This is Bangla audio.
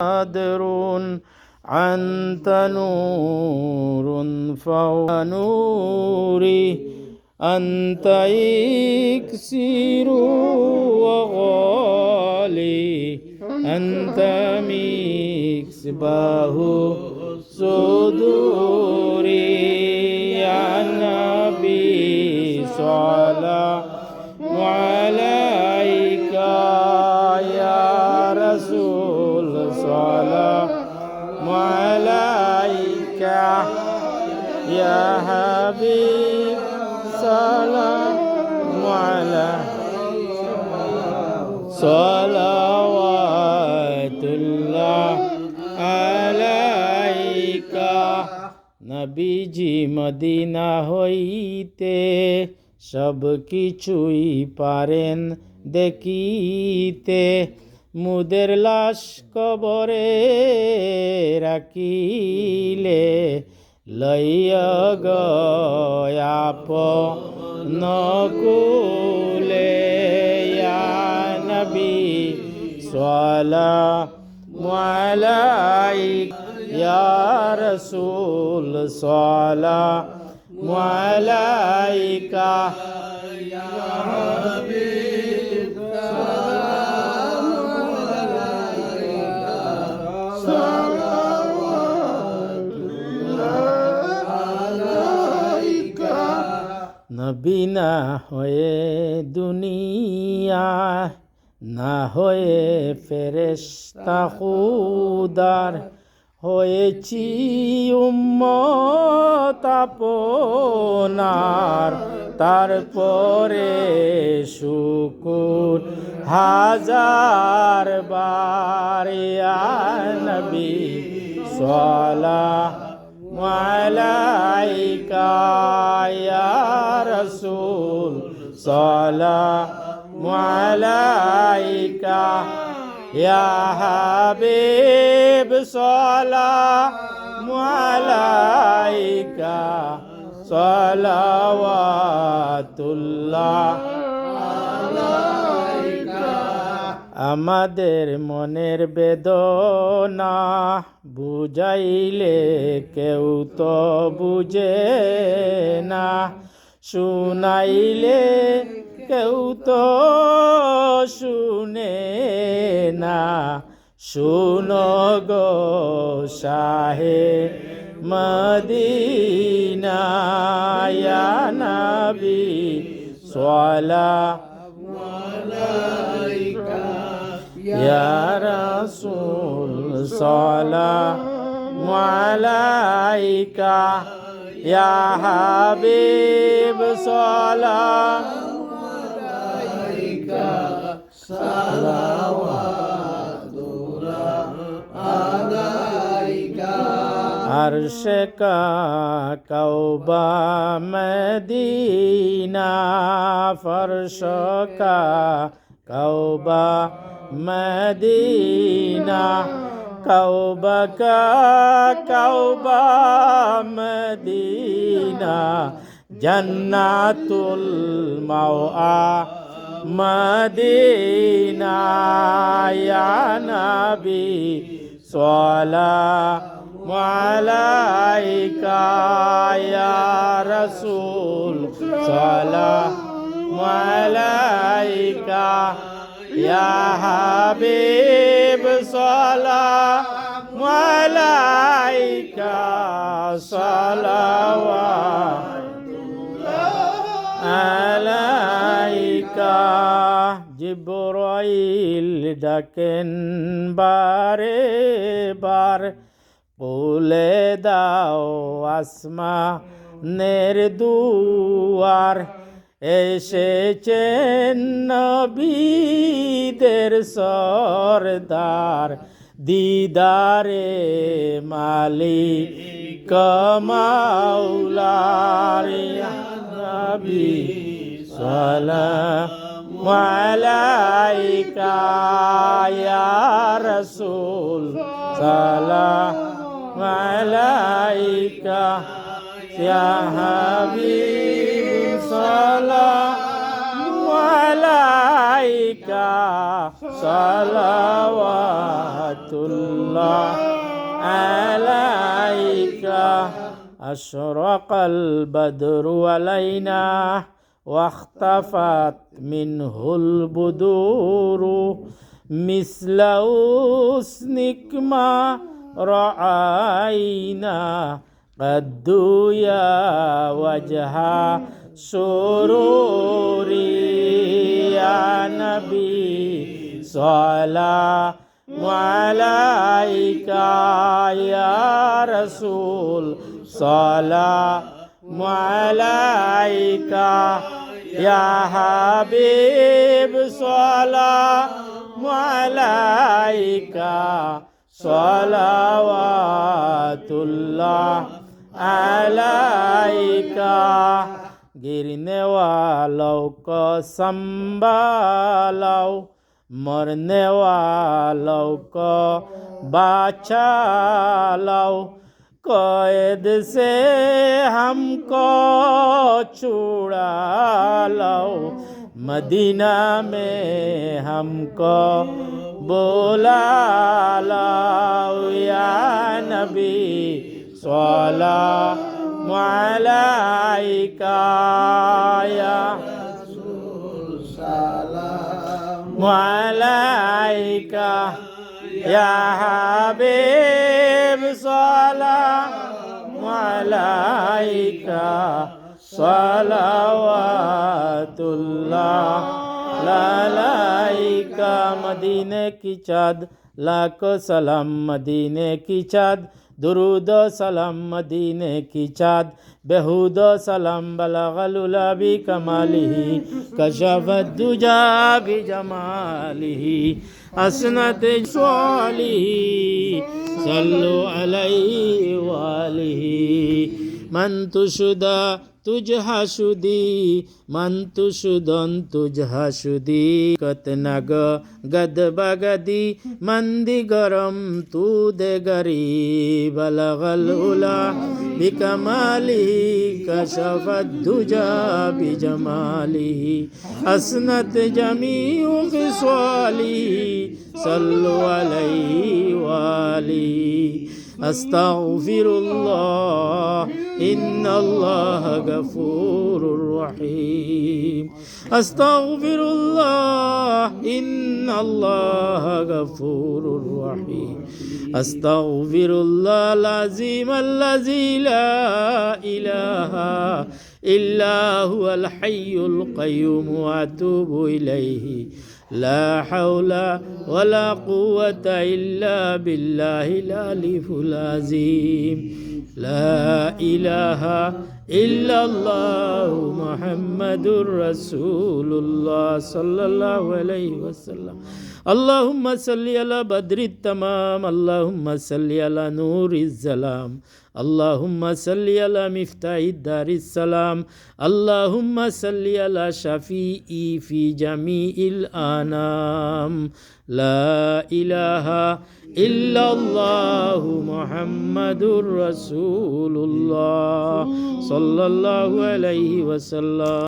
قادر أنت نور فوق نوري. أنت إكسير وغالي. أنت مكسبه صدوري. يا نبي صلى عليك يا حبيب سلام عليك صلوات الله عليك নবীজি মদিনা হইতে সব কিছুই পারেন দেখিতে মুদের লাশ কবরে রাখিলে লইয়া গয়াপ নকুলে নবী সালা মালাইক ইয়া রসুল সালা মালাইকা নবীনা হয়ে দুনিয়া, না হয়ে ফেরেস্তা খুদার হয়েছি উম্মত আপনার, তারপরে শুকুর। হাজার বারিয়া নবী সালা মালাইকা ইয়া রসুল সালা মালাইকা ইয়া হাবিব সালা মালাইকা সালাওয়াতুল্লাহ আমাদের মনের বেদনা বুঝাইলে কেউ তো বুঝে না। শুনাইলে কেউ তো শুনে না। শুনো গো শাহে মদিনা নবী সালা يا رسول سلام عليك يا حبيب سلام عليك صلوات الله عليك عرش کا کوبہ مدینہ فرش کا کوبہ মদিনা, কাউবা কাউবা মদিনা, জন্নাতুল মাওয়া, মদিনা, ইয়া নবী সালাম আলাইকা, ইয়া রাসূল, সালাম আলাইকা। يا حبيب سلام عليك صلوات عليك জিব্রাইল ডাকেন বারে বার বলে দাও আসমা নের দুয়ার এসেছেন নবীদের সরদার দিদারে মালি কমাউলার নবী। صلوات الله عليك. أشرق البدر علينا واختفت منه البدور. مثل حسنك ما رأينا. قد يا وجه سروري يا نبي صلى عليك يا رسول صلى عليك يا حبيب صلى عليك صلوات الله عليك गिरने वालों को संभालो मरने वालों को बचा लो कैद से हमको छुड़ा लो मदीना में हमको बोला लो या नबी सोला মালাইকা মালাইকা হাবিব সালাম আলাইকা সালাওয়াতুল্লাহ। লালাইকা, মদিনে কি চাঁদ? লাখো সালাম, মদিনে কি চাঁদ? দুরুদ সালাম মদিনে কি চাঁদ? বেহুদ সালাম বলাগলুলাবি কমালিহি কশবদুজা বি জমালিহি আসনত সালিহি সল্লু আলাইহি ওয়ালিহি মন্তুশুদা তুজহাসুদি মন্তু সুদন তুঝাসুদি কত নাগ গদ বগদি মন্দি গরম তু দে গরি লগল উলা বিকমালি কশফদ্দুজা বিজমালি আসনত জমিউ خصالي صلوا عليه وآله أستغفر الله. إن الله غفور رحيم. أستغفر الله. إن الله غفور رحيم. أستغفر الله العظيم الذي لا إله إلا هو الحي القيوم. وأتوب إليه. لا حول ولا قوة إلا بالله العلي العظيم. لا إله إلا الله محمد رسول الله صلى الله عليه وسلم. اللهم صل على بدر التمام اللهم صل على نور الظلام. আল্লাহুম্মা সাল্লি আলা মিফতাহিদ দারিস সালাম, আল্লাহুম্মা সাল্লি আলা শাফি ফি জামি ইল আনাম। লা ইলাহা ইল্লাল্লাহু মুহাম্মাদুর রাসূলুল্লাহ সাল্লাল্লাহু আলাইহি ওয়াসাল্লাম।